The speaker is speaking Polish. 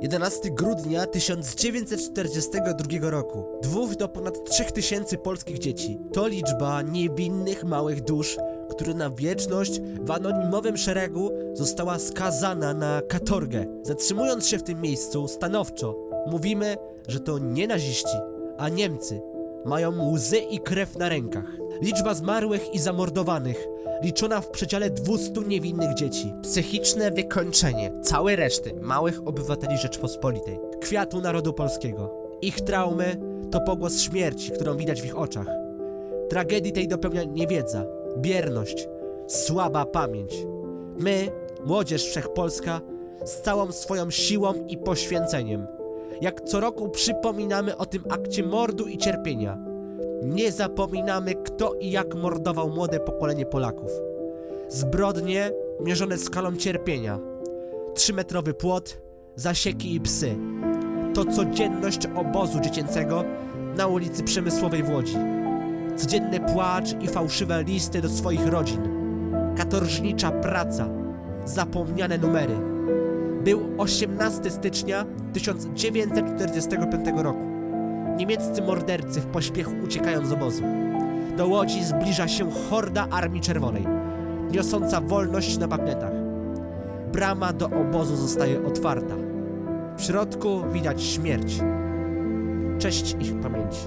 11 grudnia 1942 roku. Dwóch do ponad 3000 polskich dzieci. To liczba niewinnych małych dusz, które na wieczność w anonimowym szeregu została skazana na katorgę. Zatrzymując się w tym miejscu stanowczo, mówimy, że to nie naziści, a Niemcy mają łzy i krew na rękach. Liczba zmarłych i zamordowanych liczona w przedziale 200 niewinnych dzieci. Psychiczne wykończenie całej reszty małych obywateli Rzeczpospolitej. Kwiatu narodu polskiego. Ich traumy to pogłos śmierci, którą widać w ich oczach. Tragedii tej dopełnia niewiedza, bierność, słaba pamięć. My, młodzież wszechpolska, z całą swoją siłą i poświęceniem, jak co roku przypominamy o tym akcie mordu i cierpienia. Nie zapominamy, kto i jak mordował młode pokolenie Polaków. Zbrodnie mierzone skalą cierpienia. Trzymetrowy płot, zasieki i psy. To codzienność obozu dziecięcego na ulicy Przemysłowej w Łodzi. Codzienny płacz i fałszywe listy do swoich rodzin. Katorżnicza praca. Zapomniane numery. Był 18 stycznia 1945 roku. Niemieccy mordercy w pośpiechu uciekają z obozu. Do Łodzi zbliża się horda Armii Czerwonej, niosąca wolność na bagnetach. Brama do obozu zostaje otwarta. W środku widać śmierć. Cześć ich pamięci.